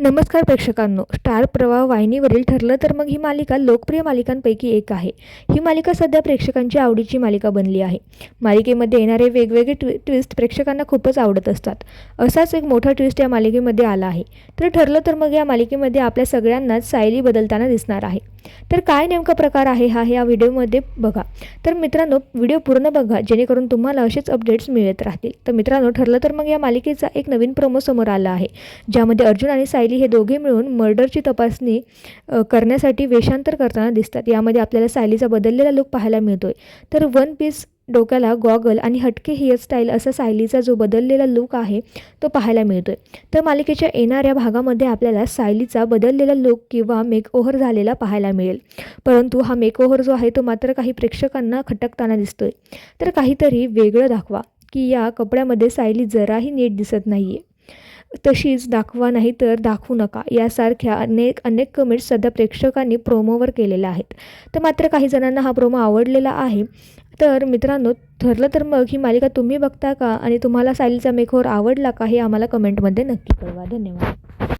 नमस्कार प्रेक्षकांनो. स्टार प्रवाह वाहिनीवरील ठरलं तर मग ही मालिका लोकप्रिय मालिकांपैकी एक आहे. ही मालिका सध्या प्रेक्षकांची आवडीची मालिका बनली आहे. मालिकेमध्ये येणारे वेगवेगळे ट्वि ट्विस्ट प्रेक्षकांना खूपच आवडत असतात. असाच एक मोठा ट्विस्ट या मालिकेमध्ये आला आहे. तर ठरलं तर मग या मालिकेमध्ये आपल्या सगळ्यांनाच सायली बदलताना दिसणार आहे. तर काय नेमका प्रकार आहे हा या व्हिडिओमध्ये बघा. तर मित्रांनो व्हिडिओ पूर्ण बघा जेणेकरून तुम्हाला असेच अपडेट्स मिळत राहतील. तर मित्रांनो ठरलं तर मग या मालिकेचा एक नवीन प्रोमो समोर आला आहे ज्यामध्ये अर्जुन आणि सायली हे दोघे मिळून मर्डरची तपासणी करण्यासाठी वेषांतर करताना दिसतात. यामध्ये आपल्याला सायलीचा बदललेला लुक पाहायला मिळतोय. तर वन पीस डोक्याला गॉगल आणि हटके हेअरस्टाईल असा सायलीचा जो बदललेला लुक आहे तो पाहायला मिळतोय. तर मालिकेच्या येणाऱ्या भागामध्ये आपल्याला सायलीचा बदललेला लुक किंवा मेकओव्हर झालेला पाहायला मिळेल. परंतु हा मेकओव्हर जो आहे तो मात्र काही प्रेक्षकांना खटकताना दिसतोय. तर काहीतरी वेगळं दाखवा की या कपड्यामध्ये सायली जराही नीट दिसत नाही आहे तशीच दाखवा नाही तर दाखवू नका. यासारख्या अनेक अनेक कमेंट्स सध्या प्रेक्षकांनी प्रोमोवर केलेल्या आहेत. तर मात्र काही जणांना हा प्रोमो आवडलेला आहे. तर मित्रांनो ठरलं तर मग ही मालिका तुम्ही बघता का? आणि तुम्हाला सायलीचा मेखोर आवडला का? हे आम्हाला कमेंटमध्ये नक्की कळवा. धन्यवाद.